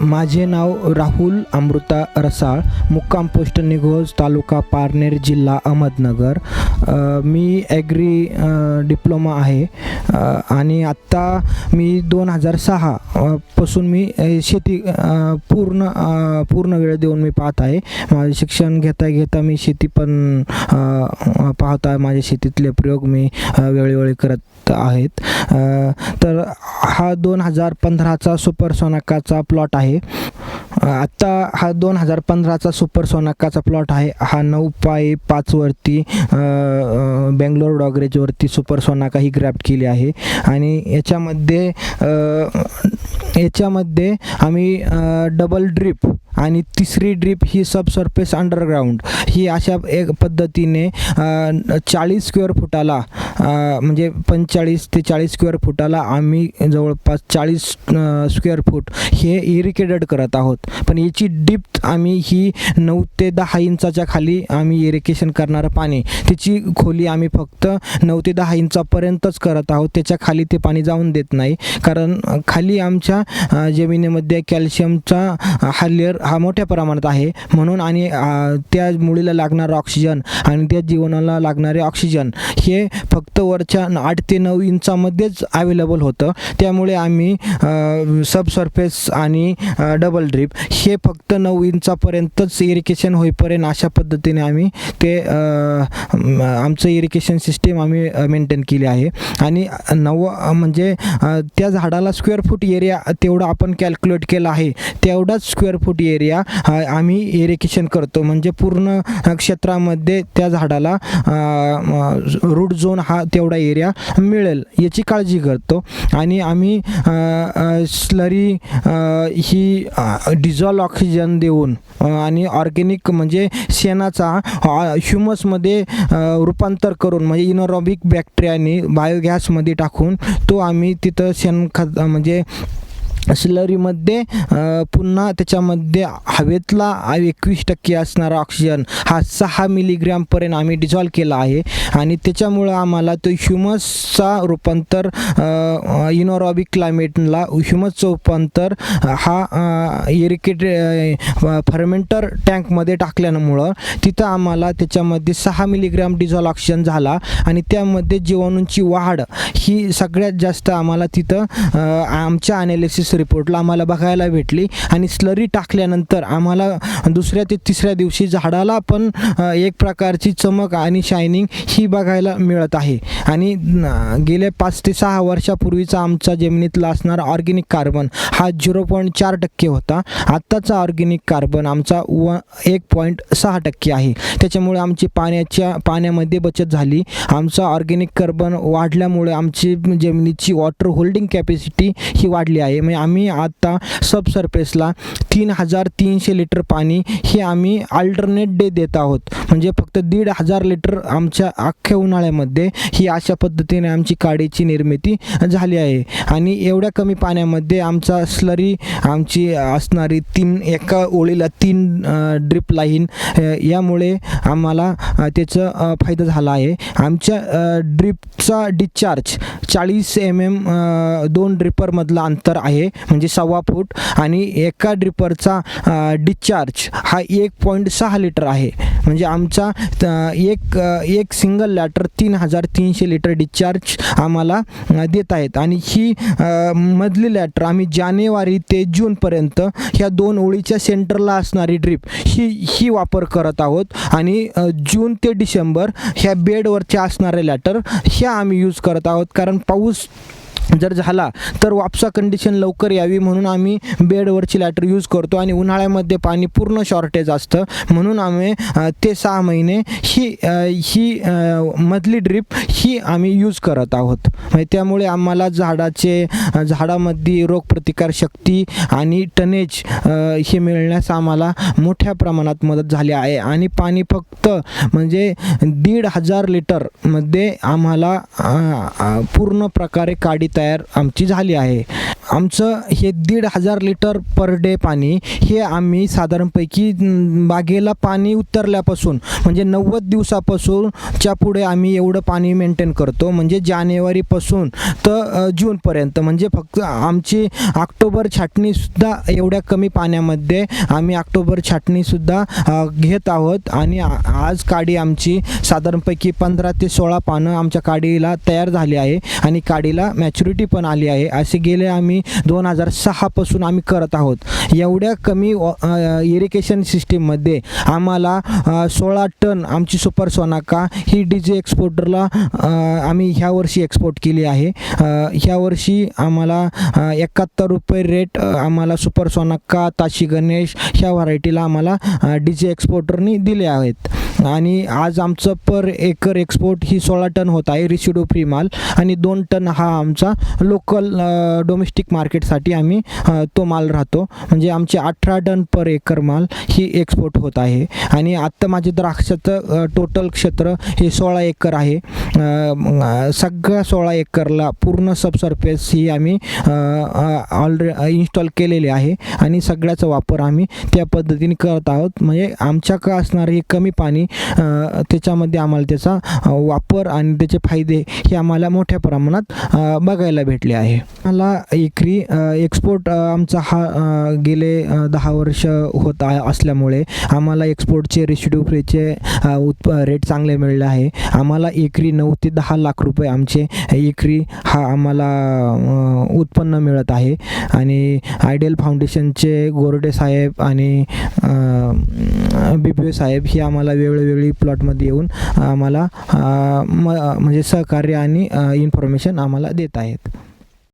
माझे नाव राहुल अमृता रसाळ मुक्काम पोस्ट निघोज तालुका पारनेर जिल्हा अहमदनगर. मी ॲग्री डिप्लोमा आहे. आणि आत्ता मी दोन हजार सहा पासून मी शेती पूर्ण पूर्ण वेळ देऊन मी पाहत आहे. माझे शिक्षण घेता घेता मी शेती पण पाहत आहे. माझ्या शेतीतले प्रयोग मी वेळोवेळी करत आहेत. तर हा दोन हजार पंधराचा सुपर सोनाकाचा प्लॉट आहे. आहे. आत्ता हा दोन हजार पंधराचा सुपर सोनाक्काचा प्लॉट आहे. हा नऊ पाय पाचवरती बेंगलोर डॉगरेजवरती सुपर सोनाका ही ग्रॅफ्ट केली आहे. आणि याच्यामध्ये याच्यामध्ये आम्ही डबल ड्रिप आणि तिसरी ड्रिप ही सब सरफेस अंडरग्राऊंड ही अशा एक पद्धतीने चाळीस स्क्वेअर फुटाला म्हणजे पंचेचाळीस ते चाळीस स्क्वेअर फुटाला आम्ही जवळपास चाळीस स्क्वेअर फूट हे इरिकेटेड करत आहोत. पण याची डिप्थ आम्ही ही नऊ ते दहा इंचाच्या खाली आम्ही इरिकेशन करणारं पाणी त्याची खोली आम्ही फक्त नऊ ते दहा इंचापर्यंतच करत आहोत. त्याच्याखाली ते पाणी जाऊन देत नाही. कारण खाली आमच्या जमिनीमध्ये कॅल्शियमचा हा लेअर हा मोठ्या प्रमाणात आहे. म्हणून आणि त्या मुळीला लागणारं ऑक्सिजन आणि त्या जीवनाला लागणारे ऑक्सिजन हे फक्त फक्त वरच्या आठ ते नऊ इंचामध्येच अवेलेबल होतं. त्यामुळे आम्ही सब सरफेस आणि डबल ड्रिप हे फक्त नऊ इंचापर्यंतच इरिगेशन होईपर्यंत अशा पद्धतीने आम्ही ते आमचं इरिगेशन सिस्टीम आम्ही मेंटेन केली आहे. आणि नव म्हणजे त्या झाडाला स्क्वेअर फूट एरिया तेवढा आपण कॅल्क्युलेट केला आहे. तेवढाच स्क्वेअर फूट एरिया आम्ही इरिगेशन करतो. म्हणजे पूर्ण क्षेत्रामध्ये त्या झाडाला रूट झोन हा तेवढा एरिया मिळेल याची काळजी करतो. आणि आम्ही स्लरी ही डिझॉल ऑक्सिजन देऊन आणि ऑर्गेनिक म्हणजे शेणाचा ह्युमसमध्ये रूपांतर करून म्हणजे इनोरॉबिक बॅक्टेरियाने बायोगॅसमध्ये टाकून तो आम्ही तिथं शेणखत म्हणजे स्लरीमध्ये पुन्हा त्याच्यामध्ये हवेतला एकवीस टक्के असणारा ऑक्सिजन हा सहा मिलीग्रॅमपर्यंत आम्ही डिझॉल्व केला आहे. आणि त्याच्यामुळं आम्हाला तो ह्युमसचा रूपांतर इनोरॉबिक क्लायमेटला ह्युमसचं रूपांतर हा इरिकेट फर्मेंटर टँकमध्ये टाकल्यामुळं तिथं आम्हाला त्याच्यामध्ये सहा मिलीग्रॅम डिझॉल ऑक्सिजन झाला. आणि त्यामध्ये जीवाणूंची वाढ ही सगळ्यात जास्त आम्हाला तिथं आमच्या अनालिसिस रिपोर्टला आम्हाला बघायला भेटली आणि स्लरी टाकल्यानंतर आम्हाला दुसऱ्या ते तिसऱ्या दिवशी झाडाला पण एक प्रकारची चमक आणि शायनिंग ही बघायला मिळत आहे. आणि गेल्या पाच ते सहा वर्षापूर्वीचा आमचा जमिनीतला असणारा ऑर्गेनिक कार्बन हा झिरो पॉईंट चार टक्के होता. आत्ताचा ऑर्गेनिक कार्बन आमचा व एक पॉईंट सहा टक्के आहे. त्याच्यामुळे आमची पाण्याच्या पाण्यामध्ये बचत झाली. आमचा ऑर्गेनिक कार्बन वाढल्यामुळे आमची जमिनीची वॉटर होल्डिंग कॅपॅसिटी ही वाढली आहे. म्हणजे आम्ही आता सबसर्फेसला तीन हजार तीनशे लिटर पाणी हे आम्ही अल्टरनेट डे देत आहोत. म्हणजे फक्त दीड हजार लिटर आमच्या अख्ख्या उन्हाळ्यामध्ये ही अशा पद्धतीने आमची काडीची निर्मिती झाली आहे. आणि एवढ्या कमी पाण्यामध्ये आमचा स्लरी आमची असणारी तीन एका ओळीला तीन ड्रिप लाईन यामुळे आम्हाला त्याचं फायदा झाला आहे. आमच्या ड्रिपचा डिस्चार्ज चाळीस एम एम दोन ड्रिपरमधलं अंतर आहे. म्हणजे सव्वा फूट आणि एका ड्रिपरचा डिस्चार्ज हा एक पॉईंट सहा लिटर आहे. म्हणजे आमचा एक एक सिंगल लॅटर तीन हजार तीनशे लिटर डिस्चार्ज आम्हाला देत आहेत. आणि ही मधली लॅटर आम्ही जानेवारी ते जूनपर्यंत ह्या दोन ओळीच्या सेंटरला असणारी ड्रिप ही ही वापर करत आहोत. आणि जून ते डिसेंबर ह्या बेडवरच्या असणाऱ्या लॅटर ह्या आम्ही यूज करत आहोत. कारण पाऊस जर झाला तर वापसा कंडिशन लवकर यावी म्हणून आम्ही बेडवरची लॅटर यूज करतो आणि उन्हाळ्यामध्ये पाणी पूर्ण शॉर्टेज असतं. म्हणून आम्ही ते सहा महिने ही ही मधली ड्रिप ही आम्ही यूज करत आहोत. म्हणजे त्यामुळे आम्हाला झाडाचे झाडामध्ये रोगप्रतिकार शक्ती आणि टनेज हे मिळण्यास आम्हाला मोठ्या प्रमाणात मदत झाली आहे. आणि पाणी फक्त म्हणजे दीड हजार लिटरमध्ये आम्हाला पूर्ण प्रकारे काढीत तयार आमची झाली आहे. आमचं हे दीड हजार लिटर पर डे पाणी हे आम्ही साधारणपैकी बागेला पाणी उतरल्यापासून म्हणजे नव्वद दिवसापासूनच्या पुढे आम्ही एवढं पाणी मेंटेन करतो. म्हणजे जानेवारीपासून तर जूनपर्यंत. म्हणजे फक्त आमची ऑक्टोबर छाटणीसुद्धा एवढ्या कमी पाण्यामध्ये आम्ही ऑक्टोबर छाटणीसुद्धा घेत आहोत. आणि आज काडी आमची साधारणपैकी पंधरा ते सोळा पानं आमच्या काडीला तयार झाली आहे. आणि काडीला मॅच्युरिटी पण आली आहे. असे गेले आम्ही दोन हजार सहापासून आम्ही करत आहोत. एवढ्या कमी इरिगेशन सिस्टीममध्ये आम्हाला सोळा टन आमची सुपर सोनाका ही डी जे एक्सपोर्टरला आम्ही ह्या वर्षी एक्सपोर्ट केली आहे. ह्या वर्षी आम्हाला एकाहत्तर रुपये रेट आम्हाला सुपर सोनाका ताशी गणेश ह्या व्हरायटीला आम्हाला डी जे एक्सपोर्टरनी दिले आहेत. आणि आज आमचं पर एकर एक्सपोर्ट ही सोळा टन होत आहे रिसिडो फ्री माल. आणि दोन टन हा आमचा लोकल डोमेस्टिक मार्केटसाठी आम्ही तो माल राहतो. म्हणजे आमचे अठरा टन पर एकर माल ही एक्सपोर्ट होत आहे. आणि आत्ता माझे द्राक्षाचं टोटल क्षेत्र हे सोळा एकर आहे. सगळा सगळ्या सोळा एकरला पूर्ण सबसर्फेस ही आम्ही ऑलरे इन्स्टॉल केलेली आहे. आणि सगळ्याचा वापर आम्ही त्या पद्धतीने करत आहोत. म्हणजे आमच्या का असणारे हे कमी पाणी त्याच्यामध्ये आम्हाला त्याचा वापर आणि त्याचे फायदे हे आम्हाला मोठ्या प्रमाणात बघायला भेटले आहे. मला एकरी एक्सपोर्ट आमचा हा गेले दहा वर्ष होत आहे असल्यामुळे आम्हाला एक्सपोर्टचे रेसिड्यू फ्रीचे उत्प रेट चांगले मिळले आहे. आम्हाला एकरी नऊ ते दहा लाख रुपये आमचे एकरी हा आम्हाला उत्पन्न मिळत आहे. आणि आयडियल फाउंडेशनचे गोरडे साहेब आणि बी पी ओ साहेब हे आम्हाला वेगवेगळी प्लॉटमध्ये येऊन आम्हाला म म्हणजे सहकार्य आणि इन्फॉर्मेशन आम्हाला देत आहेत.